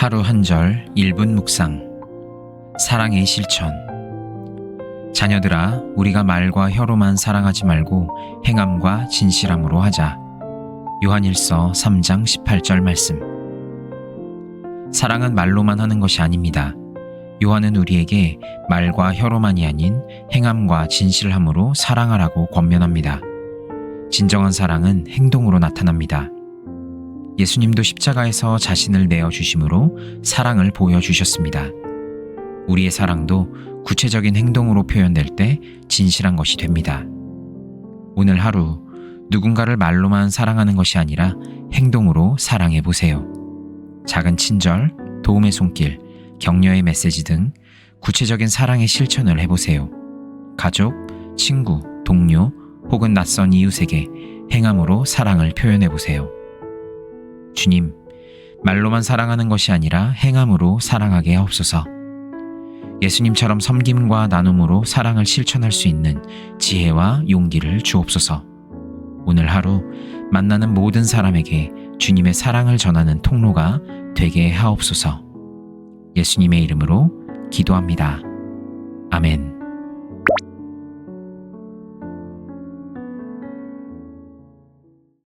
하루 한 절 1분 묵상 사랑의 실천 자녀들아 우리가 말과 혀로만 사랑하지 말고 행함과 진실함으로 하자 요한일서 3장 18절 말씀 사랑은 말로만 하는 것이 아닙니다. 요한은 우리에게 말과 혀로만이 아닌 행함과 진실함으로 사랑하라고 권면합니다. 진정한 사랑은 행동으로 나타납니다. 예수님도 십자가에서 자신을 내어 주심으로 사랑을 보여 주셨습니다. 우리의 사랑도 구체적인 행동으로 표현될 때 진실한 것이 됩니다. 오늘 하루 누군가를 말로만 사랑하는 것이 아니라 행동으로 사랑해 보세요. 작은 친절, 도움의 손길, 격려의 메시지 등 구체적인 사랑의 실천을 해보세요. 가족, 친구, 동료 혹은 낯선 이웃에게 행함으로 사랑을 표현해 보세요. 주님, 말로만 사랑하는 것이 아니라 행함으로 사랑하게 하옵소서. 예수님처럼 섬김과 나눔으로 사랑을 실천할 수 있는 지혜와 용기를 주옵소서. 오늘 하루 만나는 모든 사람에게 주님의 사랑을 전하는 통로가 되게 하옵소서. 예수님의 이름으로 기도합니다. 아멘.